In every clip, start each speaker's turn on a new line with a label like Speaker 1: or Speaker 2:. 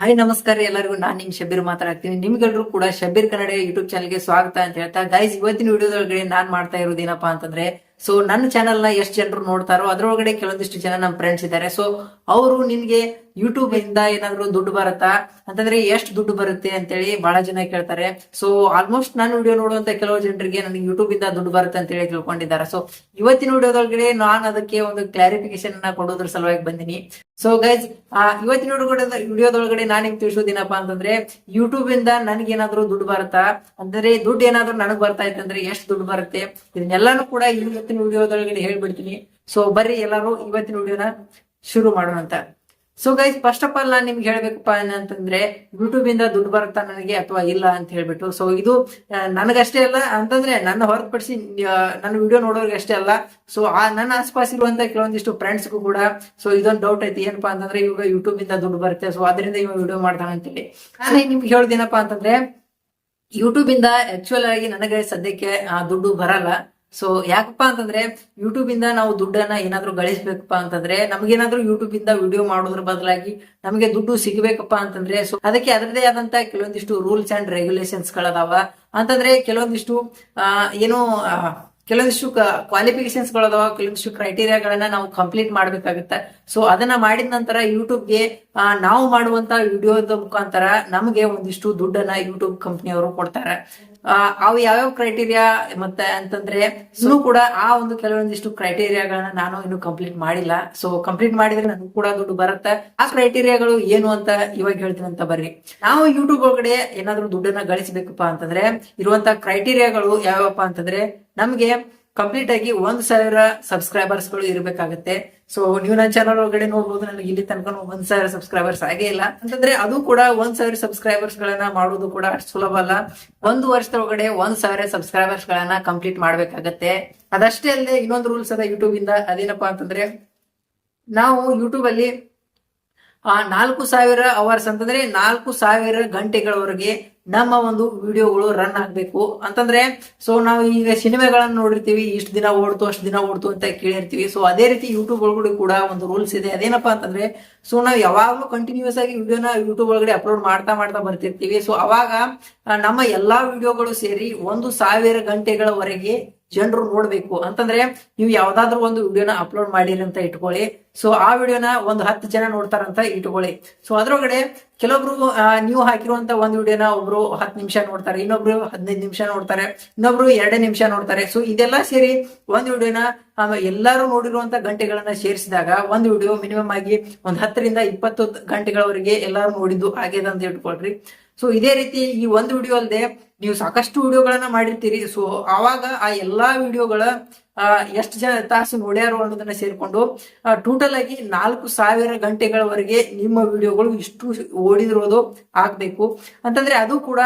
Speaker 1: Hi, ನಮಸ್ಕಾರ ಎಲ್ಲರಿಗೂ. ನಾನು ನಿಮ್ ಶಬೀರ್ ಮಾತಾಡ್ತೀನಿ ನಿಮ್ಗೆಲ್ಲರೂ ಕೂಡ ಶಬೀರ್ ಕನ್ನಡ ಯೂಟ್ಯೂಬ್ ಚಾನಲ್ಗೆ ಸ್ವಾಗತ ಅಂತ ಹೇಳ್ತಾ ಗೈಸ್ ಇವತ್ತಿನ ವಿಡಿಯೋದೊಳಗಡೆ ನಾನ್ ಮಾಡ್ತಾ ಇರೋದೇನಪ್ಪಾ ಅಂತಂದ್ರೆ ಸೊ ನನ್ನ ಚಾನಲ್ನ ಎಷ್ಟು ಜನರು ನೋಡ್ತಾರೋ ಅದರೊಳಗಡೆ ಕೆಲವೊಂದಿಷ್ಟು ಜನ ನಮ್ಮ ಫ್ರೆಂಡ್ಸ್ ಇದ್ದಾರೆ. ಸೊ ಅವರು ನಿನ್ಗೆ ಯೂಟ್ಯೂಬ್ ಇಂದ ಏನಾದ್ರು ದುಡ್ಡು ಬರುತ್ತಾ? ಅಂತಂದ್ರೆ ಎಷ್ಟು ದುಡ್ಡು ಬರುತ್ತೆ ಅಂತೇಳಿ ಬಹಳ ಜನ ಕೇಳ್ತಾರೆ. ಸೊ ಆಲ್ಮೋಸ್ಟ್ ನಾನು ವಿಡಿಯೋ ನೋಡುವಂತ ಕೆಲವು ಜನರಿಗೆ ನನಗೆ ಯೂಟ್ಯೂಬ್ ಇಂದ ದುಡ್ಡು ಬರುತ್ತೆ ಅಂತ ಹೇಳಿ ತಿಳ್ಕೊಂಡಿದ್ದಾರೆ. ಸೊ ಇವತ್ತಿನ ವಿಡಿಯೋದೊಳಗಡೆ ನಾನು ಅದಕ್ಕೆ ಒಂದು ಕ್ಲಾರಿಫಿಕೇಶನ್ ಅನ್ನ ಕೊಡೋದ್ರ ಸಲುವಾಗಿ ಬಂದಿನಿ. ಸೊ ಆ, ಇವತ್ತಿನ ವಿಡಿಯೋದೊಳಗಡೆ ನಾನು ನಿಮ್ಗೆ ತಿಳಿಸೋದೇನಪ್ಪ ಅಂತಂದ್ರೆ ಯೂಟ್ಯೂಬ್ ಇಂದ ನನಗೆ ಏನಾದ್ರು ದುಡ್ಡು ಬರುತ್ತಾ? ಅಂದ್ರೆ ದುಡ್ಡು ಏನಾದ್ರು ನನಗ್ ಬರ್ತಾ ಇತ್ತಂದ್ರೆ ಎಷ್ಟು ದುಡ್ಡು ಬರುತ್ತೆ? ಇದನ್ನೆಲ್ಲಾನು ಕೂಡ ಇವತ್ತಿನ ವಿಡಿಯೋದೊಳಗಡೆ ಹೇಳ್ಬಿಡ್ತೀನಿ. ಸೊ ಬರ್ರಿ ಎಲ್ಲರೂ ಇವತ್ತಿನ ವಿಡಿಯೋನ ಶುರು ಮಾಡೋಣ ಅಂತ so guys first of all ನಾನು ನಿಮ್ಗೆ ಹೇಳ್ಬೇಕಪ್ಪ ಏನಂತಂದ್ರೆ ಯೂಟ್ಯೂಬ್ ಇಂದ ದುಡ್ಡು ಬರುತ್ತಾ ನನಗೆ ಅಥವಾ ಇಲ್ಲ ಅಂತ ಹೇಳ್ಬಿಟ್ಟು. ಸೊ ಇದು ನನಗಷ್ಟೇ ಅಲ್ಲ, ಅಂತಂದ್ರೆ ನನ್ನ ಹೊರತುಪಡಿಸಿ ನನ್ನ ವಿಡಿಯೋ ನೋಡೋರಿಗೆ ಅಷ್ಟೇ ಅಲ್ಲ. ಸೊ ಆ, ನನ್ನ ಆಸ್ಪಾಸ್ ಇರುವಂತ ಕೆಲವೊಂದಿಷ್ಟು ಫ್ರೆಂಡ್ಸ್ಗೂ ಕೂಡ ಸೊ ಇದೊಂದು ಡೌಟ್ ಐತಿ. ಏನಪ್ಪಾ ಅಂತಂದ್ರೆ, ಇವಾಗ ಯೂಟ್ಯೂಬ್ ಇಂದ ದುಡ್ಡು ಬರುತ್ತೆ. ಸೊ ಅದರಿಂದ ಇವಾಗ ವಿಡಿಯೋ ಮಾಡ್ತಾನೆ ಅಂತೇಳಿ. ನಾನು ನಿಮ್ಗೆ ಹೇಳೋದೇನಪ್ಪಾ ಅಂತಂದ್ರೆ ಯೂಟ್ಯೂಬ್ ಇಂದ ಆಕ್ಚುಯಲ್ ಆಗಿ ನನಗೆ ಸದ್ಯಕ್ಕೆ ದುಡ್ಡು ಬರಲ್ಲ. ಸೊ ಯಾಕಪ್ಪ ಅಂತಂದ್ರೆ ಯೂಟ್ಯೂಬ್ ಇಂದ ನಾವು ದುಡ್ಡನ್ನ ಏನಾದ್ರೂ ಗಳಿಸ್ಬೇಕಪ್ಪ ಅಂತಂದ್ರೆ ನಮ್ಗೇನಾದ್ರೂ ಯೂಟ್ಯೂಬ್ ಇಂದ ವಿಡಿಯೋ ಮಾಡೋದ್ರ ಬದಲಾಗಿ ನಮಗೆ ದುಡ್ಡು ಸಿಗಬೇಕಪ್ಪ ಅಂತಂದ್ರೆ ಸೊ ಅದಕ್ಕೆ ಅದರದೇ ಆದಂತ ಕೆಲವೊಂದಿಷ್ಟು ರೂಲ್ಸ್ ಅಂಡ್ ರೆಗ್ಯುಲೇಷನ್ಸ್ ಗಳದಾವ. ಅಂತಂದ್ರೆ ಕೆಲವೊಂದಿಷ್ಟು ಏನು ಕೆಲವೊಂದಿಷ್ಟು ಕ್ವಾಲಿಫಿಕೇಶನ್ಸ್ ಗಳದಾವ, ಕೆಲವೊಂದಿಷ್ಟು ಕ್ರೈಟೀರಿಯಾಗಳನ್ನ ನಾವು ಕಂಪ್ಲೀಟ್ ಮಾಡ್ಬೇಕಾಗುತ್ತೆ. ಸೊ ಅದನ್ನ ಮಾಡಿದ ನಂತರ ಯೂಟ್ಯೂಬ್ಗೆ ನಾವು ಮಾಡುವಂತ ವಿಡಿಯೋದ ಮುಖಾಂತರ ನಮಗೆ ಒಂದಿಷ್ಟು ದುಡ್ಡನ್ನ ಯೂಟ್ಯೂಬ್ ಕಂಪ್ನಿಯವರು ಕೊಡ್ತಾರೆ. ಅವು ಯಾವ್ಯಾವ ಕ್ರೈಟೀರಿಯಾ ಮತ್ತೆ ಅಂತಂದ್ರೆ ಇನ್ನೂ ಕೂಡ ಆ ಒಂದು ಕೆಲವೊಂದಿಷ್ಟು ಕ್ರೈಟೀರಿಯಾಗಳನ್ನ ನಾನು ಇನ್ನು ಕಂಪ್ಲೀಟ್ ಮಾಡಿಲ್ಲ. ಸೊ ಕಂಪ್ಲೀಟ್ ಮಾಡಿದ್ರೆ ನನಗೂ ಕೂಡ ದುಡ್ಡು ಬರುತ್ತೆ. ಆ ಕ್ರೈಟೀರಿಯಾಗಳು ಏನು ಅಂತ ಇವಾಗ ಹೇಳ್ತೀನಿ ಅಂತ ಬರ್ರಿ. ನಾವು ಯೂಟ್ಯೂಬ್ ಒಳಗಡೆ ಏನಾದ್ರೂ ದುಡ್ಡನ್ನ ಗಳಿಸಬೇಕಪ್ಪ ಅಂತಂದ್ರೆ ಇರುವಂತ ಕ್ರೈಟೀರಿಯಾಗಳು ಯಾವ್ಯಾವಪ್ಪ ಅಂತಂದ್ರೆ ನಮ್ಗೆ ಕಂಪ್ಲೀಟ್ ಆಗಿ ಒಂದ್ ಸಾವಿರ ಸಬ್ಸ್ಕ್ರೈಬರ್ಸ್ಗಳು ಇರಬೇಕಾಗತ್ತೆ. ಸೊ ನೀವು ನನ್ನ ಚಾನಲ್ ಒಳಗಡೆ ನೋಡಬಹುದು ನನಗೆ ಇಲ್ಲಿ ತನಕ ಒಂದ್ ಸಾವಿರ ಸಬ್ಸ್ಕ್ರೈಬರ್ಸ್ ಆಗೇ ಇಲ್ಲ. ಅಂತಂದ್ರೆ ಅದು ಕೂಡ ಒಂದ್ ಸಾವಿರ ಸಬ್ಸ್ಕ್ರೈಬರ್ಸ್ ಗಳನ್ನ ಮಾಡೋದು ಕೂಡ ಅಷ್ಟು ಸುಲಭ ಅಲ್ಲ. ಒಂದು ವರ್ಷದೊಳಗಡೆ ಒಂದ್ ಸಾವಿರ ಸಬ್ಸ್ಕ್ರೈಬರ್ಸ್ ಗಳನ್ನ ಕಂಪ್ಲೀಟ್ ಮಾಡ್ಬೇಕಾಗತ್ತೆ. ಅದಷ್ಟೇ ಅಲ್ಲದೆ ಇನ್ನೊಂದು ರೂಲ್ಸ್ ಅದ ಯೂಟ್ಯೂಬ್ ಇಂದ. ಅದೇನಪ್ಪಾ ಅಂತಂದ್ರೆ, ನಾವು ಯೂಟ್ಯೂಬ್ ಅಲ್ಲಿ, ಆ, ನಾಲ್ಕು ಸಾವಿರ ಅವರ್ಸ್ ಅಂತಂದ್ರೆ ನಾಲ್ಕು ಸಾವಿರ ಗಂಟೆಗಳವರೆಗೆ ನಮ್ಮ ಒಂದು ವಿಡಿಯೋಗಳು ರನ್ ಆಗ್ಬೇಕು. ಅಂತಂದ್ರೆ ಸೊ ನಾವು ಈಗ ಸಿನಿಮಾಗಳನ್ನ ನೋಡಿರ್ತೀವಿ, ಇಷ್ಟು ದಿನ ಓಡ್ತು, ಅಷ್ಟು ದಿನ ಓಡ್ತು ಅಂತ ಕೇಳಿರ್ತೀವಿ. ಸೊ ಅದೇ ರೀತಿ ಯೂಟ್ಯೂಬ್ ಒಳಗಡೆ ಕೂಡ ಒಂದು ರೂಲ್ಸ್ ಇದೆ. ಅದೇನಪ್ಪಾ ಅಂತಂದ್ರೆ ಸೊ ನಾವು ಯಾವಾಗಲೂ ಕಂಟಿನ್ಯೂಸ್ ಆಗಿ ವಿಡಿಯೋನ ಯೂಟ್ಯೂಬ್ ಒಳಗಡೆ ಅಪ್ಲೋಡ್ ಮಾಡ್ತಾ ಮಾಡ್ತಾ ಬರ್ತಿರ್ತೀವಿ. ಸೊ ಅವಾಗ ನಮ್ಮ ಎಲ್ಲಾ ವಿಡಿಯೋಗಳು ಸೇರಿ ಒಂದು ಸಾವಿರ ಗಂಟೆಗಳವರೆಗೆ ಜನರು ನೋಡ್ಬೇಕು. ಅಂತಂದ್ರೆ ನೀವು ಯಾವ್ದಾದ್ರು ಒಂದು ವಿಡಿಯೋನ ಅಪ್ಲೋಡ್ ಮಾಡಿರಿ ಅಂತ ಇಟ್ಕೊಳ್ಳಿ. ಸೊ ಆ ವಿಡಿಯೋನ ಒಂದು ಹತ್ತು ಜನ ನೋಡ್ತಾರಂತ ಇಟ್ಕೊಳ್ಳಿ. ಸೊ ಅದ್ರೊಳಗಡೆ ಕೆಲವೊಬ್ರು ನೀವು ಹಾಕಿರುವಂತ ಒಂದು ವಿಡಿಯೋನ ಒಬ್ರು ಹತ್ತು ನಿಮಿಷ ನೋಡ್ತಾರೆ, ಇನ್ನೊಬ್ರು ಹದಿನೈದು ನಿಮಿಷ ನೋಡ್ತಾರೆ, ಇನ್ನೊಬ್ರು ಎರಡೇ ನಿಮಿಷ ನೋಡ್ತಾರೆ. ಸೊ ಇದೆಲ್ಲ ಸೇರಿ ಒಂದು ವಿಡಿಯೋನ ಎಲ್ಲರೂ ನೋಡಿರುವಂತ ಗಂಟೆಗಳನ್ನ ಸೇರಿಸಿದಾಗ ಒಂದು ವಿಡಿಯೋ ಮಿನಿಮಮ್ ಆಗಿ ಒಂದ್ ಹತ್ತರಿಂದ ಇಪ್ಪತ್ತು ಗಂಟೆಗಳವರೆಗೆ ಎಲ್ಲರೂ ನೋಡಿದ್ದು ಆಗ್ಯದ ಅಂತ ಇಟ್ಕೊಳ್ರಿ. ಸೊ ಇದೇ ರೀತಿ ಈ ಒಂದು ವಿಡಿಯೋ ಅಲ್ಲದೆ ನೀವು ಸಾಕಷ್ಟು ವಿಡಿಯೋಗಳನ್ನ ಮಾಡಿರ್ತೀರಿ. ಸೊ ಆವಾಗ ಆ ಎಲ್ಲಾ ವಿಡಿಯೋಗಳ ಎಷ್ಟು ಜನ ತಾಸು ನೋಡ್ಯಾರು ಅನ್ನೋದನ್ನ ಸೇರಿಕೊಂಡು ಟೋಟಲ್ ಆಗಿ ನಾಲ್ಕು ಸಾವಿರ ಗಂಟೆಗಳವರೆಗೆ ನಿಮ್ಮ ವಿಡಿಯೋಗಳು ಇಷ್ಟು ಓಡಿದಿರೋದು ಆಗ್ಬೇಕು. ಅಂತಂದ್ರೆ ಅದು ಕೂಡ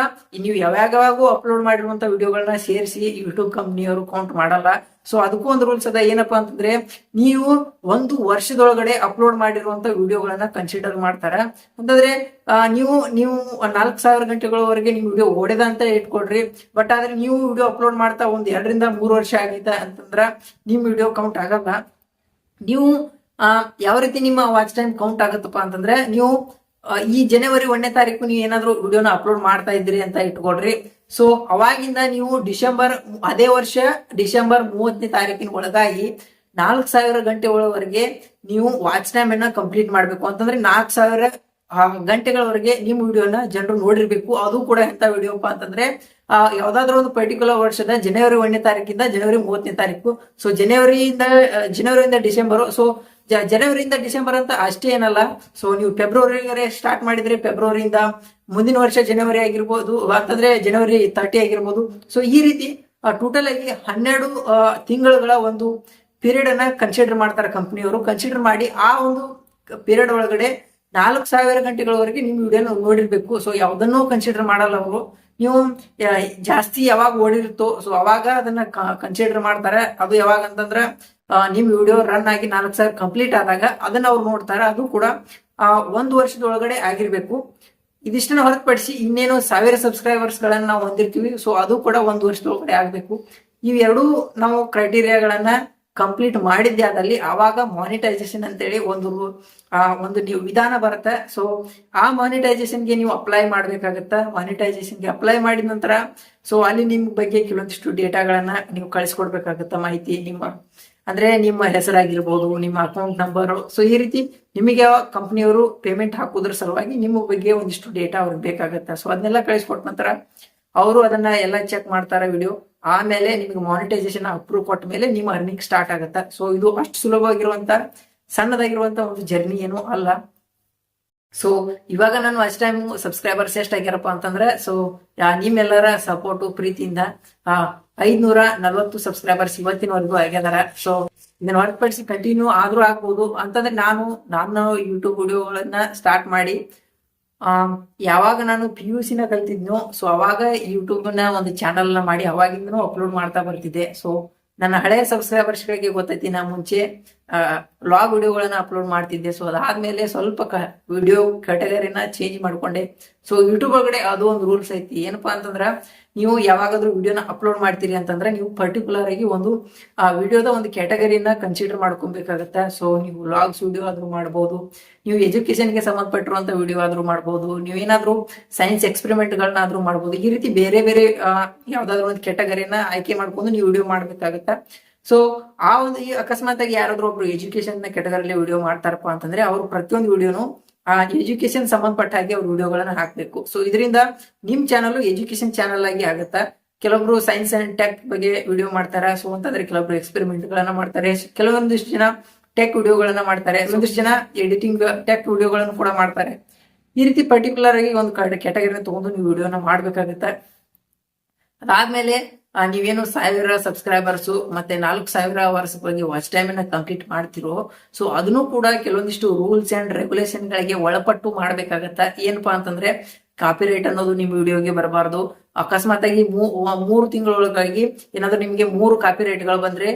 Speaker 1: ನೀವು ಯಾವಾಗವಾಗೂ ಅಪ್ಲೋಡ್ ಮಾಡಿರುವಂತ ವಿಡಿಯೋಗಳನ್ನ ಸೇರಿಸಿ ಯೂಟ್ಯೂಬ್ ಕಂಪ್ನಿಯವರು ಕೌಂಟ್ ಮಾಡಲ್ಲ. ಸೊ ಅದಕ್ಕೂ ಒಂದು ರೂಲ್ಸ್ ಅದ, ಏನಪ್ಪಾ ಅಂತಂದ್ರೆ ನೀವು ಒಂದು ವರ್ಷದೊಳಗಡೆ ಅಪ್ಲೋಡ್ ಮಾಡಿರುವಂತ ವಿಡಿಯೋಗಳನ್ನ ಕನ್ಸಿಡರ್ ಮಾಡ್ತಾರ. ಅಂತಂದ್ರೆ ನೀವು ನೀವು ನಾಲ್ಕು ಸಾವಿರ ಗಂಟೆಗಳವರೆಗೆ ನಿಮ್ ವಿಡಿಯೋ ಓಡಿದ ಅಂತ ಇಟ್ಕೊಡ್ರಿ ಬಟ್ ಆದ್ರೆ ನೀವು ವಿಡಿಯೋ ಅಪ್ಲೋಡ್ ಮಾಡ್ತಾ ಒಂದ್ ಎರಡರಿಂದ ಮೂರು ವರ್ಷ ಆಗೈತೆ ಅಂತಂದ್ರ ನಿಮ್ ವಿಡಿಯೋ ಕೌಂಟ್ ಆಗಲ್ಲ. ನೀವು ಯಾವ ರೀತಿ ನಿಮ್ಮ ವಾಚ್ ಟೈಮ್ ಕೌಂಟ್ ಆಗುತ್ತಪ್ಪ ಅಂತಂದ್ರೆ ನೀವು ಈ ಜನವರಿ ಒಂದನೇ ತಾರೀಕು ನೀವು ಏನಾದ್ರು ವಿಡಿಯೋನ ಅಪ್ಲೋಡ್ ಮಾಡ್ತಾ ಇದ್ರಿ ಅಂತ ಇಟ್ಕೊಡ್ರಿ ಸೊ ಅವಾಗಿಂದ ನೀವು ಡಿಸೆಂಬರ್ ಅದೇ ವರ್ಷ ಡಿಸೆಂಬರ್ ಮೂವತ್ತನೇ ತಾರೀಕಿನ ಒಳಗಾಗಿ ನಾಲ್ಕು ಸಾವಿರ ಗಂಟೆ ಒಳವರೆಗೆ ನೀವು ವಾಚ್ ಟೈಮ್ ಅನ್ನ ಕಂಪ್ಲೀಟ್ ಮಾಡ್ಬೇಕು. ಅಂತಂದ್ರೆ ನಾಲ್ಕು ಸಾವಿರ ಆ, ಗಂಟೆಗಳವರೆಗೆ ನಿಮ್ಮ ವಿಡಿಯೋನ ಜನರು ನೋಡಿರ್ಬೇಕು. ಅದು ಕೂಡ ಎಂತ ವಿಡಿಯೋಪ್ಪ ಅಂತಂದ್ರೆ ಆ, ಯಾವ್ದಾದ್ರು ಒಂದು ಪರ್ಟಿಕ್ಯುಲರ್ ವರ್ಷದ ಜನವರಿ ಒಂದನೇ ತಾರೀಕಿಂದ ಜನವರಿ ಮೂವತ್ತನೇ ತಾರೀಕು. ಸೊ ಜನವರಿಯಿಂದ ಜನವರಿಯಿಂದ ಡಿಸೆಂಬರ್ ಸೊ ಜನವರಿಯಿಂದ ಡಿಸೆಂಬರ್ ಅಂತ ಅಷ್ಟೇ ಏನಲ್ಲ. ಸೊ ನೀವು ಫೆಬ್ರವರಿ ಸ್ಟಾರ್ಟ್ ಮಾಡಿದ್ರೆ ಫೆಬ್ರವರಿಯಿಂದ ಮುಂದಿನ ವರ್ಷ ಜನವರಿ ಆಗಿರ್ಬೋದು ಅಂತಂದ್ರೆ ಜನವರಿ ತರ್ಟಿ ಆಗಿರ್ಬೋದು. ಸೊ ಈ ರೀತಿ ಟೋಟಲ್ ಆಗಿ ಹನ್ನೆರಡು ತಿಂಗಳುಗಳ ಒಂದು ಪೀರಿಯಡ್ ಅನ್ನ ಕನ್ಸಿಡರ್ ಮಾಡ್ತಾರೆ ಕಂಪ್ನಿಯವರು ಕನ್ಸಿಡರ್ ಮಾಡಿ ಆ ಒಂದು ಪೀರಿಯಡ್ ಒಳಗಡೆ ನಾಲ್ಕು ಸಾವಿರ ಗಂಟೆಗಳವರೆಗೆ ನಿಮ್ಮ ವಿಡಿಯೋನ ನೋಡಿರ್ಬೇಕು. ಸೊ ಯಾವುದನ್ನೂ ಕನ್ಸಿಡರ್ ಮಾಡಲ್ಲ ಅವರು. ನೀವು ಜಾಸ್ತಿ ಯಾವಾಗ ಓಡಿರುತ್ತೋ ಸೊ ಅವಾಗ ಅದನ್ನ ಕನ್ಸಿಡರ್ ಮಾಡ್ತಾರೆ. ಅದು ಯಾವಾಗ ಅಂತಂದ್ರೆ ನಿಮ್ಮ ನಿಮ್ ವಿಡಿಯೋ ರನ್ ಆಗಿ ನಾಲ್ಕು ಸಾವಿರ ಕಂಪ್ಲೀಟ್ ಆದಾಗ ಅದನ್ನ ಅವ್ರು ನೋಡ್ತಾರೆ. ಅದು ಕೂಡ ಆ, ಒಂದು ವರ್ಷದೊಳಗಡೆ ಆಗಿರ್ಬೇಕು. ಇದಿಷ್ಟನ್ನ ಹೊರತುಪಡಿಸಿ ಇನ್ನೇನು ಸಾವಿರ ಸಬ್ಸ್ಕ್ರೈಬರ್ಸ್ ಗಳನ್ನ ನಾವು ಹೊಂದಿರ್ತೀವಿ. ಸೊ ಅದು ಕೂಡ ಒಂದು ವರ್ಷದೊಳಗಡೆ ಆಗ್ಬೇಕು. ಇವೆರಡೂ ನಾವು ಕ್ರೈಟೀರಿಯಾಗಳನ್ನ ಕಂಪ್ಲೀಟ್ ಮಾಡಿದ್ದೆ ಅದಲ್ಲಿ ಆವಾಗ ಮಾನಿಟೈಸೇಷನ್ ಅಂತೇಳಿ ಒಂದು ಆ, ಒಂದು ನೀವು ವಿಧಾನ ಬರುತ್ತೆ. ಸೊ ಆ ಮಾನಿಟೈಸೇಷನ್ಗೆ ನೀವು ಅಪ್ಲೈ ಮಾಡ್ಬೇಕಾಗತ್ತ? ಮಾನಿಟೈಸೇಷನ್ಗೆ ಅಪ್ಲೈ ಮಾಡಿದ ನಂತರ ಸೊ ಅಲ್ಲಿ ನಿಮ್ಮ ಬಗ್ಗೆ ಕೆಲವೊಂದಿಷ್ಟು ಡೇಟಾಗಳನ್ನ ನೀವು ಕಳಿಸ್ಕೊಡ್ಬೇಕಾಗತ್ತ ಮಾಹಿತಿ? ನಿಮ್ಮ ಅಂದ್ರೆ ನಿಮ್ಮ ಹೆಸರಾಗಿರ್ಬೋದು ನಿಮ್ಮ ಅಕೌಂಟ್ ನಂಬರ್ ಸೊ ಈ ರೀತಿ ನಿಮಗೆ ಕಂಪ್ನಿಯವರು ಪೇಮೆಂಟ್ ಹಾಕೋದ್ರ ಸಲುವಾಗಿ ನಿಮ್ಮ ಬಗ್ಗೆ ಒಂದಿಷ್ಟು ಡೇಟಾ ಅವ್ರಿಗೆ ಬೇಕಾಗತ್ತೆ? ಸೊ ಅದನ್ನೆಲ್ಲ ಕಳಿಸ್ಕೊಟ್ಟ ನಂತರ ಅವರು ಅದನ್ನ ಎಲ್ಲ ಚೆಕ್ ಮಾಡ್ತಾರೆ ವಿಡಿಯೋ ಆಮೇಲೆ ನಿಮ್ಗೆ ಮಾನಿಟೈಸೇಷನ್ ಅಪ್ರೂವ್ ಕೊಟ್ಟ ಮೇಲೆ ನಿಮ್ಮ ಅರ್ನಿಂಗ್ ಸ್ಟಾರ್ಟ್ ಆಗುತ್ತೆ. ಸೊ ಇದು ಅಷ್ಟು ಸುಲಭವಾಗಿರುವಂತ, ಸಣ್ಣದಾಗಿರುವಂತ ಒಂದು ಜರ್ನಿ ಏನು ಅಲ್ಲ. ಸೊ ಇವಾಗ ನಾನು ಅಸ್ಟ್ ಟೈಮ್ ಸಬ್ಸ್ಕ್ರೈಬರ್ಸ್ ಎಷ್ಟಾಗ್ಯಾರಪ್ಪ ಅಂತಂದ್ರೆ ಸೊ ನಿಮ್ಮೆಲ್ಲರ ಸಪೋರ್ಟು ಪ್ರೀತಿಯಿಂದ ಐದ್ನೂರ ನಲ್ವತ್ತು ಸಬ್ಸ್ಕ್ರೈಬರ್ಸ್ ಇವತ್ತಿನವರೆಗೂ ಆಗ್ಯದಾರ. ಸೊ ಇದನ್ನ ಹೊರತುಪಡಿಸಿ ಕಂಟಿನ್ಯೂ ಆದ್ರೂ ಆಗ್ಬೋದು. ಅಂತಂದ್ರೆ ನಾನು ನಾನು ಯೂಟ್ಯೂಬ್ ವಿಡಿಯೋಗಳನ್ನ ಸ್ಟಾರ್ಟ್ ಮಾಡಿ ಯಾವಾಗ ನಾನು ಪಿ ಯು ಸಿನ ಕಲ್ತಿದ್ನೋ ಸೊ ಅವಾಗ ಯೂಟ್ಯೂಬ್ನ ಒಂದು ಚಾನಲ್ನ ಮಾಡಿ ಅವಾಗಿಂದನೂ ಅಪ್ಲೋಡ್ ಮಾಡ್ತಾ ಬರ್ತಿದ್ದೆ. ಸೊ ನನ್ನ ಹಳೆಯ ಸಬ್ಸ್ಕ್ರೈಬರ್ಸ್ ಗಳಿಗೆ ಗೊತ್ತೈತಿ ನಾ ಮುಂಚೆ. ಲಾಗ್ ವಿಡಿಯೋಗಳನ್ನ ಅಪ್ಲೋಡ್ ಮಾಡ್ತಿದ್ದೆ. ಸೊ ಅದಾದ್ಮೇಲೆ ಸ್ವಲ್ಪ ವಿಡಿಯೋ ಕ್ಯಾಟಗರಿನ ಚೇಂಜ್ ಮಾಡ್ಕೊಂಡೆ. ಸೊ ಯೂಟ್ಯೂಬ್ ಒಳಗಡೆ ಅದು ಒಂದು ರೂಲ್ಸ್ ಐತಿ. ಏನಪ್ಪಾ ಅಂತಂದ್ರ, ನೀವು ಯಾವಾಗಾದ್ರೂ ವಿಡಿಯೋನ ಅಪ್ಲೋಡ್ ಮಾಡ್ತೀರಿ ಅಂತಂದ್ರೆ, ನೀವು ಪರ್ಟಿಕ್ಯುಲರ್ ಆಗಿ ಒಂದು, ಆ ವಿಡಿಯೋದ ಒಂದು ಕ್ಯಾಟಗರಿನ ಕನ್ಸಿಡರ್ ಮಾಡ್ಕೊಬೇಕಾಗತ್ತೆ. ಸೊ ನೀವು ವ್ಲಾಗ್ಸ್ ವಿಡಿಯೋ ಆದ್ರೂ ಮಾಡ್ಬೋದು. ನೀವು ಎಜುಕೇಶನ್ಗೆ ಸಂಬಂಧಪಟ್ಟಿರುವಂತ ವಿಡಿಯೋ ಆದ್ರೂ ಮಾಡ್ಬೋದು. ನೀವು ಏನಾದ್ರೂ ಸೈನ್ಸ್ ಎಕ್ಸ್ಪೆರಿಮೆಂಟ್ ಗಳನ್ನಾದ್ರೂ ಮಾಡ್ಬೋದು. ಈ ರೀತಿ ಬೇರೆ ಬೇರೆ ಯಾವ್ದಾದ್ರು ಒಂದು ಕ್ಯಾಟಗರಿನ ಆಯ್ಕೆ ಮಾಡ್ಕೊಂಡು ನೀವು ವಿಡಿಯೋ ಮಾಡ್ಬೇಕಾಗತ್ತ. ಸೊ ಆ ಒಂದು ಈ ಅಕಸ್ಮಾತ್ ಆಗಿ ಯಾರಾದ್ರೂ ಒಬ್ರು ಎಜುಕೇಶನ್ ಕ್ಯಾಟಗರಿಲಿ ವಿಡಿಯೋ ಮಾಡ್ತಾರಪ್ಪ ಅಂತಂದ್ರೆ ಅವ್ರು ಪ್ರತಿಯೊಂದು ವಿಡಿಯೋನು ಆ ಎಜುಕೇಶನ್ ಸಂಬಂಧಪಟ್ಟ ಹಾಗೆ ಅವ್ರು ವಿಡಿಯೋಗಳನ್ನ ಹಾಕ್ಬೇಕು. ಸೊ ಇದರಿಂದ ನಿಮ್ ಚಾನಲ್ ಎಜುಕೇಶನ್ ಚಾನಲ್ ಆಗಿ ಆಗುತ್ತಾ? ಕೆಲವೊಬ್ರು ಸೈನ್ಸ್ ಅಂಡ್ ಟೆಕ್ ಬಗ್ಗೆ ವಿಡಿಯೋ ಮಾಡ್ತಾರೆ? ಸೊ ಅಂತಂದ್ರೆ ಕೆಲವೊಬ್ರು ಎಕ್ಸ್ಪೆರಿಮೆಂಟ್ ಗಳನ್ನ ಮಾಡ್ತಾರೆ. ಕೆಲವೊಂದಿಷ್ಟು ಜನ ಟೆಕ್ ವಿಡಿಯೋಗಳನ್ನ ಮಾಡ್ತಾರೆ. ಒಂದಿಷ್ಟು ಜನ ಎಡಿಟಿಂಗ್ ಟೆಕ್ ವಿಡಿಯೋಗಳನ್ನು ಕೂಡ ಮಾಡ್ತಾರೆ. ಈ ರೀತಿ ಪರ್ಟಿಕ್ಯುಲರ್ ಆಗಿ ಒಂದು ಕ್ಯಾಟಗರಿ ತಗೊಂಡು ನೀವು ವಿಡಿಯೋನ ಮಾಡ್ಬೇಕಾಗುತ್ತೆ? ಅದಾದ್ಮೇಲೆ ನೀವೇನು ಸಾವಿರ ಸಬ್ಸ್ಕ್ರೈಬರ್ಸ್ ಮತ್ತೆ ನಾಲ್ಕು ಸಾವಿರ ಅವರ್ಸ್ ಬಗ್ಗೆ ವಾಚ್ ಟೈಮ್ ಅನ್ನ ಕಂಪ್ಲೀಟ್ ಮಾಡ್ತಿರೋ ಸೊ ಅದನ್ನು ಕೂಡ ಕೆಲವೊಂದಿಷ್ಟು ರೂಲ್ಸ್ ಅಂಡ್ ರೆಗ್ಯುಲೇಷನ್ಗಳಿಗೆ ಒಳಪಟ್ಟು ಮಾಡ್ಬೇಕಾಗತ್ತ? ಏನಪ್ಪಾ ಅಂತಂದ್ರೆ ಕಾಪಿ ರೇಟ್ ಅನ್ನೋದು ನಿಮ್ ವಿಡಿಯೋಗೆ ಬರಬಾರ್ದು. ಅಕಸ್ಮಾತ್ ಆಗಿ ಮೂರು ತಿಂಗಳೊಳಗಾಗಿ ಏನಾದ್ರೂ ನಿಮ್ಗೆ ಮೂರು ಕಾಪಿರೈಟ್ಗಳು ಬಂದ್ರೆ,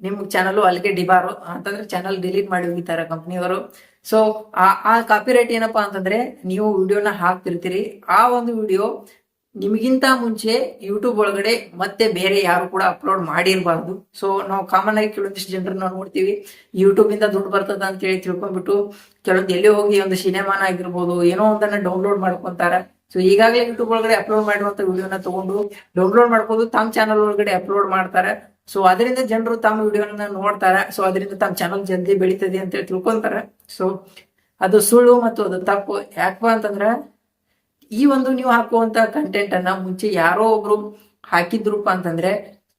Speaker 1: ನಿಮ್ ಚಾನಲ್ ಅಲ್ಲಿಗೆ ಡಿಬಾರು. ಅಂತಂದ್ರೆ ಚಾನಲ್ ಡಿಲೀಟ್ ಮಾಡಿ ಹೋಗಿದ್ದಾರೆ ಕಂಪ್ನಿಯವರು ಸೊ ಆ ಕಾಪಿ ರೇಟ್ ಏನಪ್ಪಾ ಅಂತಂದ್ರೆ, ನೀವು ವಿಡಿಯೋನ ಹಾಕ್ತಿರ್ತೀರಿ. ಆ ಒಂದು ವಿಡಿಯೋ ನಿಮಗಿಂತ ಮುಂಚೆ ಯೂಟ್ಯೂಬ್ ಒಳಗಡೆ ಮತ್ತೆ ಬೇರೆ ಯಾರು ಕೂಡ ಅಪ್ಲೋಡ್ ಮಾಡಿರಬಾರ್ದು. ಸೊ ನಾವು ಕಾಮನ್ ಆಗಿ ಕೆಲವೊಂದಿಷ್ಟು ಜನರನ್ನ ನೋಡ್ತೀವಿ. ಯೂಟ್ಯೂಬ್ ಇಂದ ದುಡ್ಡು ಬರ್ತದ ಅಂತ ಹೇಳಿ ತಿಳ್ಕೊಂಡ್ಬಿಟ್ಟು ಕೆಲವೊಂದು ಎಲ್ಲಿ ಹೋಗಿ ಒಂದು ಸಿನಿಮಾನ ಆಗಿರ್ಬೋದು, ಏನೋ ಒಂದನ್ನ ಡೌನ್ಲೋಡ್ ಮಾಡ್ಕೊಂತಾರೆ. ಸೊ ಈಗಾಗಲೇ ಯೂಟ್ಯೂಬ್ ಒಳಗಡೆ ಅಪ್ಲೋಡ್ ಮಾಡಿರುವಂತ ವಿಡಿಯೋನ ತಗೊಂಡು ಡೌನ್ಲೋಡ್ ಮಾಡ್ಕೊಂಡು ತಮ್ಮ ಚಾನಲ್ ಒಳಗಡೆ ಅಪ್ಲೋಡ್ ಮಾಡ್ತಾರೆ. ಸೊ ಅದರಿಂದ ಜನರು ತಮ್ಮ ವಿಡಿಯೋನ ನೋಡ್ತಾರೆ. ಸೊ ಅದರಿಂದ ತಮ್ಮ ಚಾನಲ್ ಜಲ್ದಿ ಬೆಳೀತದೆ ಅಂತ ಹೇಳಿ ತಿಳ್ಕೊಂತಾರೆ. ಸೊ ಅದು ಸುಳ್ಳು ಮತ್ತು ಅದು ತಪ್ಪು. ಯಾಕಪ್ಪ ಅಂತಂದ್ರೆ ಈ ಒಂದು ನೀವು ಹಾಕುವಂತ ಕಂಟೆಂಟ್ ಅನ್ನ ಮುಂಚೆ ಯಾರೋ ಒಬ್ರು ಹಾಕಿದ್ರಪ್ಪ ಅಂತಂದ್ರೆ,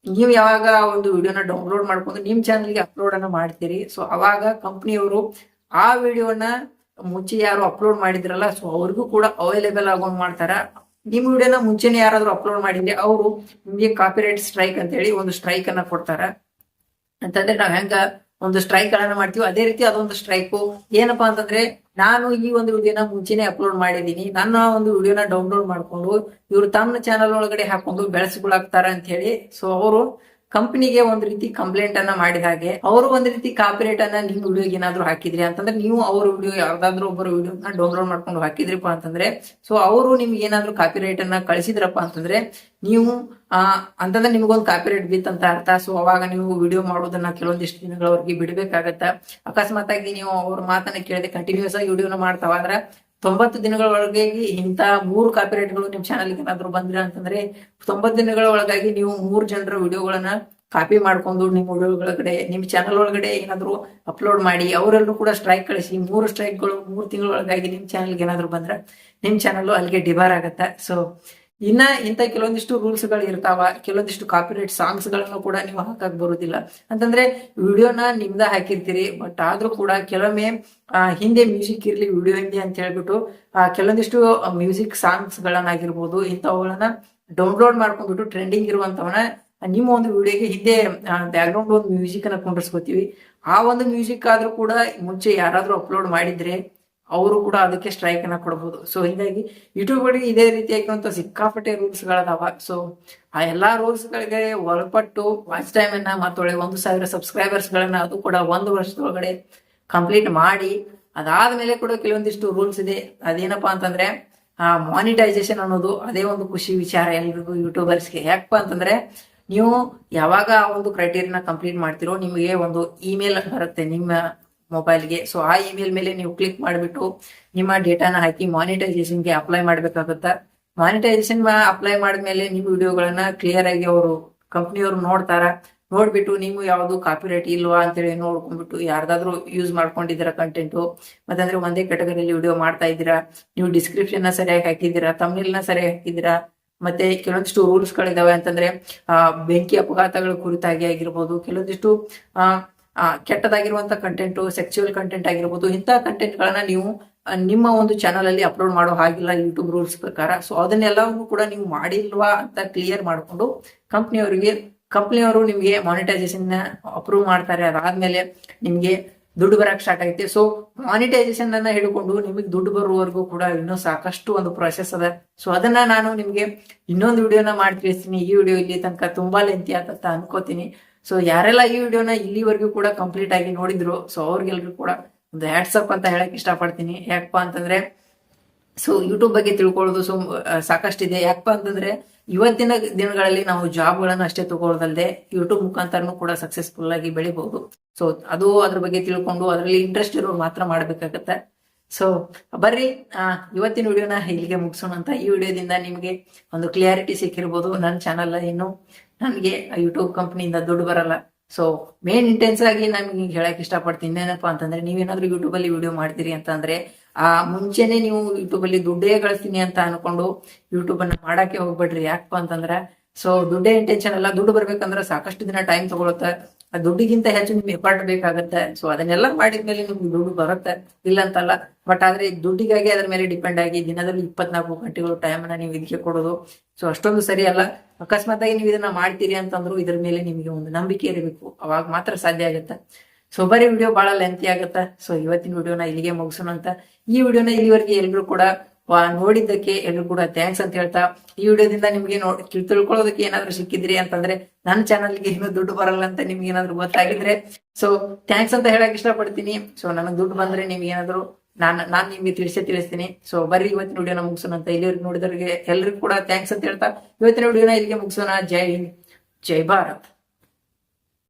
Speaker 1: ನೀವು ಯಾವಾಗ ಒಂದು ವಿಡಿಯೋನ ಡೌನ್ಲೋಡ್ ಮಾಡ್ಕೊಂಡು ನಿಮ್ ಚಾನಲ್ಗೆ ಅಪ್ಲೋಡ್ ಅನ್ನ ಮಾಡ್ತೀರಿ. ಸೊ ಅವಾಗ ಕಂಪ್ನಿಯವರು ಆ ವಿಡಿಯೋನ ಮುಂಚೆ ಯಾರು ಅಪ್ಲೋಡ್ ಮಾಡಿದ್ರಲ್ಲ ಸೊ ಅವ್ರಿಗೂ ಕೂಡ ಅವೈಲೇಬಲ್ ಆಗೋಂಗ್ ಮಾಡ್ತಾರ. ನಿಮ್ ವಿಡಿಯೋನ ಮುಂಚೆನೆ ಯಾರಾದ್ರೂ ಅಪ್ಲೋಡ್ ಮಾಡಿದ್ರೆ ಅವರು ನಿಮ್ಗೆ ಕಾಪಿರೈಟ್ ಸ್ಟ್ರೈಕ್ ಅಂತ ಹೇಳಿ ಒಂದು ಸ್ಟ್ರೈಕ್ ಅನ್ನ ಕೊಡ್ತಾರ. ಅಂತಂದ್ರೆ ನಾವ್ ಹೆಂಗ ಒಂದು ಸ್ಟ್ರೈಕ್ ಗಳನ್ನ ಮಾಡ್ತೀವಿ. ಅದೇ ರೀತಿ ಅದೊಂದು ಸ್ಟ್ರೈಕ್ ಏನಪ್ಪಾ ಅಂತಂದ್ರೆ, ನಾನು ಈ ಒಂದು ವಿಡಿಯೋನ ಮುಂಚೆನೆ ಅಪ್ಲೋಡ್ ಮಾಡಿದೀನಿ ನನ್ನ ಒಂದು ವಿಡಿಯೋನ ಡೌನ್ಲೋಡ್ ಮಾಡ್ಕೊಂಡು ಇವ್ರು ತಮ್ಮ ಚಾನಲ್ ಒಳಗಡೆ ಹಾಕೊಂಡು ಬೆಳೆಸಿಕೊಳ್ಳಾಕ್ತಾರ ಅಂತ ಹೇಳಿ. ಸೊ ಅವರು ಕಂಪನಿಗೆ ಒಂದ್ ರೀತಿ ಕಂಪ್ಲೇಂಟ್ ಅನ್ನ ಮಾಡಿದ ಹಾಗೆ ಅವರು ಒಂದ್ ರೀತಿ ಕಾಪಿರೇಟ್ ಅನ್ನ ನಿಮ್ ವಿಡಿಯೋಗೆ ಏನಾದ್ರು ಹಾಕಿದ್ರಿ ಅಂತಂದ್ರೆ ನೀವು ಅವ್ರ ವಿಡಿಯೋ ಯಾವ್ದಾದ್ರು ಒಬ್ಬರ ವಿಡಿಯೋನ ಡೌನ್ಲೋಡ್ ಮಾಡ್ಕೊಂಡು ಹಾಕಿದ್ರಿಪ್ಪ ಅಂತಂದ್ರೆ ಸೊ ಅವರು ನಿಮ್ಗೆ ಏನಾದ್ರು ಕಾಪಿರೈಟ್ ಅನ್ನ ಕಳಿಸಿದ್ರಪ್ಪ ಅಂತಂದ್ರೆ ನೀವು ಅಂತಂದ್ರೆ ನಿಮ್ಗೊಂದು ಕಾಪಿರೇಟ್ ಬಿತ್ ಅಂತ ಅರ್ಥ. ಸೊ ಅವಾಗ ನೀವು ವಿಡಿಯೋ ಮಾಡೋದನ್ನ ಕೆಲವೊಂದಿಷ್ಟು ದಿನಗಳವರೆಗೆ ಬಿಡಬೇಕಾಗತ್ತ. ಅಕಸ್ಮಾತ್ ಆಗಿ ನೀವು ಅವ್ರ ಮಾತನ್ನ ಕೇಳದೆ ಕಂಟಿನ್ಯೂಸ್ ಆಗಿ ವಿಡಿಯೋನ ಮಾಡ್ತಾವಾದ್ರ ತೊಂಬತ್ತು ದಿನಗಳ ಒಳಗಾಗಿ ಇಂತ ಮೂರು ಕಾಪಿರೈಟ್ಗಳು ನಿಮ್ ಚಾನಲ್ ಏನಾದ್ರು ಬಂದ್ರೆ ಅಂತಂದ್ರೆ ತೊಂಬತ್ತು ದಿನಗಳ ಒಳಗಾಗಿ ನೀವು ಮೂರು ಜನರ ವಿಡಿಯೋಗಳನ್ನ ಕಾಪಿ ಮಾಡ್ಕೊಂಡು ನಿಮ್ಮ ವಿಡಿಯೋಗಳ ಒಳಗಡೆ ನಿಮ್ ಚಾನಲ್ ಒಳಗಡೆ ಏನಾದ್ರು ಅಪ್ಲೋಡ್ ಮಾಡಿ ಅವರೆಲ್ಲರೂ ಕೂಡ ಸ್ಟ್ರೈಕ್ ಕಳಿಸಿ, ಮೂರು ಸ್ಟ್ರೈಕ್ಗಳು ಮೂರು ತಿಂಗಳ ಒಳಗಾಗಿ ನಿಮ್ ಚಾನಲ್ಗೆ ಏನಾದ್ರು ಬಂದ್ರೆ ನಿಮ್ ಚಾನಲ್ ಅಲ್ಲಿಗೆ ಡಿಬಾರ್ ಆಗತ್ತೆ? ಸೊ ಇನ್ನ ಇಂತ ಕೆಲವೊಂದಿಷ್ಟು ರೂಲ್ಸ್ಗಳು ಇರ್ತಾವ, ಕೆಲವೊಂದಿಷ್ಟು ಕಾಪಿರೈಟ್ ಸಾಂಗ್ಸ್ಗಳನ್ನು ಕೂಡ ನೀವು ಹಾಕಕ್ ಬರುದಿಲ್ಲ. ಅಂತಂದ್ರೆ ವಿಡಿಯೋನ ನಿಮ್ದ ಹಾಕಿರ್ತೀರಿ ಬಟ್ ಆದ್ರೂ ಕೂಡ ಕೆಲವೊಮ್ಮೆ ಹಿಂದೆ ಮ್ಯೂಸಿಕ್ ಇರ್ಲಿ, ವಿಡಿಯೋ ಹಿಂದೆ ಅಂತ ಹೇಳ್ಬಿಟ್ಟು ಕೆಲವೊಂದಿಷ್ಟು ಮ್ಯೂಸಿಕ್ ಸಾಂಗ್ಸ್ ಗಳನ್ನಾಗಿರ್ಬೋದು ಇಂಥವುಗಳನ್ನ ಡೌನ್ಲೋಡ್ ಮಾಡ್ಕೊಂಡ್ಬಿಟ್ಟು ಟ್ರೆಂಡಿಂಗ್ ಇರುವಂತವನ್ನ ನಿಮ್ಮ ಒಂದು ವಿಡಿಯೋಗೆ ಹಿಂದೆ ಬ್ಯಾಕ್ ಗ್ರೌಂಡ್ ಒಂದು ಮ್ಯೂಸಿಕ್ ಅನ್ನ ಆ ಒಂದು ಮ್ಯೂಸಿಕ್ ಆದ್ರೂ ಕೂಡ ಮುಂಚೆ ಯಾರಾದ್ರೂ ಅಪ್ಲೋಡ್ ಮಾಡಿದ್ರೆ ಅವರು ಕೂಡ ಅದಕ್ಕೆ ಸ್ಟ್ರೈಕ್ ಅನ್ನ ಕೊಡಬಹುದು ಸೊ ಹೀಗಾಗಿ ಯೂಟ್ಯೂಬ್ ಗಳಿಗೆ ಇದೇ ರೀತಿಯಾಗಿರುವಂತ ಸಿಕ್ಕಾಪಟ್ಟೆ ರೂಲ್ಸ್ ಗಳದಾವ ಸೊ ಆ ಎಲ್ಲಾ ರೂಲ್ಸ್ ಗಳಿಗೆ ಒಳಪಟ್ಟು ವಾಚ್ ಟೈಮ್ ಅನ್ನ ಮತ್ತೊಳ್ಳೆ ಒಂದು ಸಾವಿರ ಸಬ್ಸ್ಕ್ರೈಬರ್ಸ್ ಗಳನ್ನ ಅದು ಕೂಡ ಒಂದು ವರ್ಷದೊಳಗಡೆ ಕಂಪ್ಲೀಟ್ ಮಾಡಿ ಅದಾದ ಮೇಲೆ ಕೂಡ ಕೆಲವೊಂದಿಷ್ಟು ರೂಲ್ಸ್ ಇದೆ. ಅದೇನಪ್ಪಾ ಅಂತಂದ್ರೆ, ಆ ಮಾನಿಟೈಸೇಷನ್ ಅನ್ನೋದು ಅದೇ ಒಂದು ಖುಷಿ ವಿಚಾರ ಎಲ್ರಿಗೂ ಯೂಟ್ಯೂಬರ್ಸ್ಗೆ ಯಾಕಪ್ಪ ಅಂತಂದ್ರೆ, ನೀವು ಯಾವಾಗ ಆ ಒಂದು ಕ್ರೈಟೀರಿಯನ ಕಂಪ್ಲೀಟ್ ಮಾಡ್ತಿರೋ, ನಿಮಗೆ ಒಂದು ಇಮೇಲ್ ಬರುತ್ತೆ. ನಿಮ್ಮ ಮೊಬೈಲ್ಗೆ. ಸೊ ಆ ಇಮೇಲ್ ಮೇಲೆ ನೀವು ಕ್ಲಿಕ್ ಮಾಡಿಬಿಟ್ಟು ನಿಮ್ಮ ಡೇಟಾನ ಹಾಕಿ ಮಾನಿಟೈಸೇಷನ್ಗೆ ಅಪ್ಲೈ ಮಾಡಬೇಕಾಗುತ್ತೆ? ಮಾನಿಟೈಸೇಷನ್ ಅಪ್ಲೈ ಮಾಡಿದ್ಮೇಲೆ ನಿಮ್ಮ ವಿಡಿಯೋಗಳನ್ನ ಕ್ಲಿಯರ್ ಆಗಿ ಅವರು ಕಂಪ್ನಿಯವರು ನೋಡ್ತಾರ? ನೋಡ್ಬಿಟ್ಟು ನೀವು ಯಾವುದು ಕಾಪಿರೈಟ್ ಇಲ್ವಾ ಅಂತೇಳಿ ನೋಡ್ಕೊಂಡ್ಬಿಟ್ಟು ಯಾರ್ದಾದ್ರೂ ಯೂಸ್ ಮಾಡ್ಕೊಂಡಿದ್ದೀರಾ ಕಂಟೆಂಟು ಮತ್ತಂದ್ರೆ ಒಂದೇ ಕೆಟಗರಿಯಲ್ಲಿ ವಿಡಿಯೋ ಮಾಡ್ತಾ ಇದ್ದೀರಾ? ನೀವು ಡಿಸ್ಕ್ರಿಪ್ಷನ್ನ ಸರಿಯಾಗಿ ಹಾಕಿದ್ದೀರಾ? ತಮಿಳ್ನ ಸರಿಯಾಗಿ ಹಾಕಿದ್ದೀರಾ? ಮತ್ತೆ ಕೆಲವೊಂದಿಷ್ಟು ರೂಲ್ಸ್ ಗಳಿದಾವೆ ಅಂತಂದ್ರೆ ಬೆಂಕಿ ಅಪಘಾತಗಳ ಕುರಿತಾಗಿ ಆಗಿರ್ಬೋದು, ಕೆಲವೊಂದಿಷ್ಟು ಆ ಕಂಟೆಂಟು ಕೆಟ್ಟದಾಗಿರುವಂತ ಕಂಟೆಂಟ್ ಆಗಿರ್ಬೋದು ಇಂತಹ ಕಂಟೆಂಟ್ ಗಳನ್ನ ನೀವು ನಿಮ್ಮ ಒಂದು ಚಾನಲ್ ಅಲ್ಲಿ ಅಪ್ಲೋಡ್ ಮಾಡೋ ಹಾಗಿಲ್ಲ ಯೂಟ್ಯೂಬ್ ರೂಲ್ಸ್ ಪ್ರಕಾರ. ಸೊ ಅದನ್ನೆಲ್ಲವನ್ನೂ ಕೂಡ ನೀವು ಮಾಡಿಲ್ವಾ ಅಂತ ಕ್ಲಿಯರ್ ಮಾಡಿಕೊಂಡು ಕಂಪ್ನಿಯವರಿಗೆ ಕಂಪ್ನಿಯವರು ನಿಮಗೆ ಮಾನಿಟೈಸೇಷನ್ ಅಪ್ರೂವ್ ಮಾಡ್ತಾರೆ. ಅದಾದ್ಮೇಲೆ ನಿಮಗೆ ದುಡ್ಡು ಬರಕ್ ಸ್ಟಾರ್ಟ್ ಆಗುತ್ತೆ ಸೊ ಮಾನಿಟೈಸೇಷನ್ ಅನ್ನ ಹಿಡ್ಕೊಂಡು ನಿಮಗೆ ದುಡ್ಡು ಬರುವವರೆಗೂ ಕೂಡ ಇನ್ನೂ ಸಾಕಷ್ಟು ಒಂದು ಪ್ರೊಸೆಸ್ ಅದ. ಸೊ ಅದನ್ನ ನಾನು ನಿಮಗೆ ಇನ್ನೊಂದು ವಿಡಿಯೋನ ಮಾಡಿ ತಿಳಿಸ್ತೀನಿ. ಈ ವಿಡಿಯೋ ಇಲ್ಲಿ ತನಕ ತುಂಬಾ ಲೆಂತಿ ಆತಂತ ಅನ್ಕೋತೀನಿ. ಸೊ ಯಾರೆಲ್ಲ ಈ ವಿಡಿಯೋನ ಇಲ್ಲಿವರೆಗೂ ಕೂಡ ಕಂಪ್ಲೀಟ್ ಆಗಿ ನೋಡಿದ್ರು ಸೊ ಅವ್ರಿಗೆಲ್ರಿಗೂ ಕೂಡ ಒಂದು ಹ್ಯಾಟ್ಸಪ್ ಅಂತ ಹೇಳಕ್ ಇಷ್ಟಪಡ್ತೀನಿ. ಯಾಕಪ್ಪ ಅಂತಂದ್ರೆ ಸೊ ಯೂಟ್ಯೂಬ್ ಬಗ್ಗೆ ತಿಳ್ಕೊಳ್ಳೋದು ಸೊ ಸಾಕಷ್ಟಿದೆ. ಯಾಕಪ್ಪ ಅಂತಂದ್ರೆ, ಇವತ್ತಿನ ದಿನಗಳಲ್ಲಿ ನಾವು ಜಾಬ್ಗಳನ್ನು ಅಷ್ಟೇ ತಗೊಳ್ಳೋದಲ್ಲದೆ ಯೂಟ್ಯೂಬ್ ಮುಖಾಂತರನು ಕೂಡ ಸಕ್ಸಸ್ಫುಲ್ ಆಗಿ ಬೆಳಿಬಹುದು ಸೊ ಅದು ಅದ್ರ ಬಗ್ಗೆ ತಿಳ್ಕೊಂಡು, ಅದರಲ್ಲಿ ಇಂಟ್ರೆಸ್ಟ್ ಇರೋರು ಮಾತ್ರ ಮಾಡ್ಬೇಕಾಗತ್ತೆ. ಸೊ ಬರ್ರಿ ಇವತ್ತಿನ ವಿಡಿಯೋನ ಇಲ್ಲಿಗೆ ಮುಗಿಸೋಣ ಅಂತ ಈ ವಿಡಿಯೋದಿಂದ ನಿಮಗೆ ಒಂದು ಕ್ಲಿಯಾರಿಟಿ ಸಿಕ್ಕಿರ್ಬೋದು ನನ್ನ ಚಾನಲ್ ಇನ್ನು ನನಗೆ ಯೂಟ್ಯೂಬ್ ಕಂಪ್ನಿಯಿಂದ ದುಡ್ಡು ಬರಲ್ಲ. ಸೊ ಮೇನ್ ಇಂಟೆನ್ಸ್ ಆಗಿ ನಮಗೆ ಹೇಳಕ್ ಇಷ್ಟಪಡ್ತೀನಿ ಏನಪ್ಪಾ ಅಂತಂದ್ರೆ ನೀವೇನಾದ್ರೂ ಯೂಟ್ಯೂಬ್ ಅಲ್ಲಿ ವಿಡಿಯೋ ಮಾಡ್ತೀರಿ ಅಂತಂದ್ರೆ, ಆ, ಮುಂಚೆನೆ ನೀವು ಯೂಟ್ಯೂಬ್ ಅಲ್ಲಿ ದುಡ್ಡೇ ಗಳಿಸ್ತೀನಿ ಅಂತ ಅನ್ಕೊಂಡು ಯೂಟ್ಯೂಬ್ ಅನ್ನ ಮಾಡಕ್ಕೆ ಹೋಗ್ಬೇಡ್ರಿ. ಯಾಕಪ್ಪ ಅಂತಂದ್ರೆ ಸೊ ದುಡ್ಡೇ ಇಂಟೆನ್ಷನ್ ಅಲ್ಲ, ದುಡ್ಡು ಬರ್ಬೇಕಂದ್ರೆ ಸಾಕಷ್ಟು ದಿನ ಟೈಮ್ ತಗೊಳುತ್ತೆ. ಆ ದುಡ್ಡಿಗಿಂತ ಹೆಚ್ಚು ನಿಮ್ಗೆ ಎಫರ್ಟ್ ಬೇಕಾಗತ್ತೆ. ಸೊ ಅದನ್ನೆಲ್ಲ ಮಾಡಿದ್ಮೇಲೆ ನಿಮ್ಗೆ ದುಡ್ಡು ಬರುತ್ತೆ. ಇಲ್ಲ ಅಂತಲ್ಲ ಬಟ್ ಆದ್ರೆ ದುಡ್ಡಿಗಾಗಿ ಅದ್ರ ಮೇಲೆ ಡಿಪೆಂಡ್ ಆಗಿ ದಿನದಲ್ಲಿ ಇಪ್ಪತ್ನಾಲ್ಕು ಗಂಟೆಗಳು ಟೈಮ್ ನೀವು ಇದಕ್ಕೆ ಕೊಡೋದು. ಸೊ ಅಷ್ಟೊಂದು ಸರಿ ಅಲ್ಲ. ಅಕಸ್ಮಾತ್ ಆಗಿ ನೀವು ಇದನ್ನ ಮಾಡ್ತೀರಿ ಅಂತಂದ್ರು ಇದ್ರ ಮೇಲೆ ನಿಮಗೆ ಒಂದು ನಂಬಿಕೆ ಇರಬೇಕು. ಅವಾಗ ಮಾತ್ರ ಸಾಧ್ಯ ಆಗುತ್ತೆ. ಸೊ ಬರೀ ವಿಡಿಯೋ ಬಹಳ ಲೆಂತಿ ಆಗುತ್ತೆ. ಸೊ ಇವತ್ತಿನ ವಿಡಿಯೋನ ಇಲ್ಲಿಗೆ ಮುಗಿಸೋಣ ಅಂತ ಈ ವಿಡಿಯೋನ ಇಲ್ಲಿವರೆಗೆ ಎಲ್ರು ಕೂಡ ನೋಡಿದ್ದಕ್ಕೆ ಎಲ್ರು ಕೂಡ ಥ್ಯಾಂಕ್ಸ್ ಅಂತ ಹೇಳ್ತಾ ಈ ವಿಡಿಯೋದಿಂದ ನಿಮ್ಗೆ ನೋಡ್ ತಿಳ್- ತಿಳ್ಕೊಳ್ಳೋದಕ್ಕೆ ಏನಾದ್ರೂ ಸಿಕ್ಕಿದ್ರಿ ಅಂತಂದ್ರೆ ನನ್ನ ಚಾನಲ್ಗೆ ಇನ್ನೂ ದುಡ್ಡು ಬರಲ್ಲ ಅಂತ ನಿಮ್ಗೆ ಏನಾದ್ರು ಗೊತ್ತಾಗಿದ್ರೆ. ಸೊ ಥ್ಯಾಂಕ್ಸ್ ಅಂತ ಹೇಳಕ್ ಇಷ್ಟಪಡ್ತೀನಿ. ಸೊ ನನಗೆ ದುಡ್ಡು ಬಂದ್ರೆ ನಿಮ್ಗೆ ಏನಾದ್ರು ನಾನು ನಾನು ನಿಮ್ಗೆ ತಿಳಿಸೇ ತಿಳಿಸ್ತೀನಿ. ಸೊ ಬರ್ರಿ ಇವತ್ತಿನ ವಿಡಿಯೋನ ಮುಗಿಸೋಣ ಅಂತ ಇಲ್ಲಿವರೆಗೆ ನೋಡಿದವರಿಗೆ ಎಲ್ರಿಗೂ ಕೂಡ ಥ್ಯಾಂಕ್ಸ್ ಅಂತ ಹೇಳ್ತಾ ಇವತ್ತಿನ ವಿಡಿಯೋನ ಇಲ್ಲಿಗೆ ಮುಗಿಸೋಣ. ಜೈ ಹಿಂದ್, ಜೈ ಭಾರತ್.